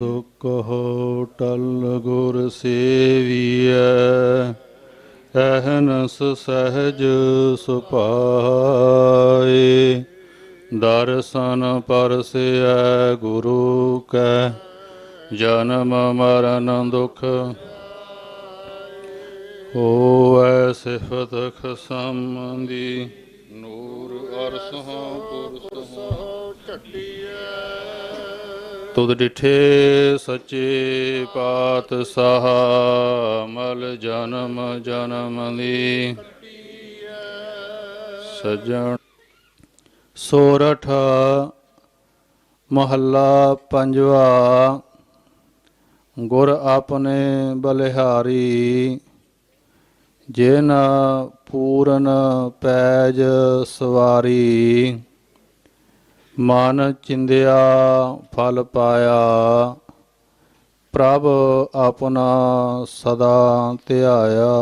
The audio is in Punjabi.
ਸੋ ਕਹੋ ਟਲ ਗੁਰ ਸੇਵੀਐ, ਅਹਨਸ ਸਹਜ ਸੁਪਾਏ ਦਰਸ਼ਨ ਪਰਸਿਐ ਗੁਰੂ ਕੈ, ਜਨਮ ਮਰਨ ਦੁਖ ਹੋਵੈ ਸਿਫਤ ਖਸਮ ਦੀ ਨੂਰ ਅਰਸਹਾਂ ਪੁਰਸਹਾਂ ਤੁਧ ਡਿਠੇ ਸੱਚੇ ਪਾਤਸ਼ਾਹ, ਮਲ ਜਨਮ ਜਨਮ ਦੀ ਸਜਣ ਸੋਰਠ, ਮਹੱਲਾ ਪੰਜਵਾ, ਗੁਰ ਆਪਣੇ ਬਲਿਹਾਰੀ। ਜਿਨ ਪੂਰਨ ਪੈਜ ਸਵਾਰੀ। ਮਨ ਚਿੰਦਿਆ ਫਲ ਪਾਇਆ ਪ੍ਰਭ ਆਪਣਾ ਸਦਾ ਧਿਆਇਆ।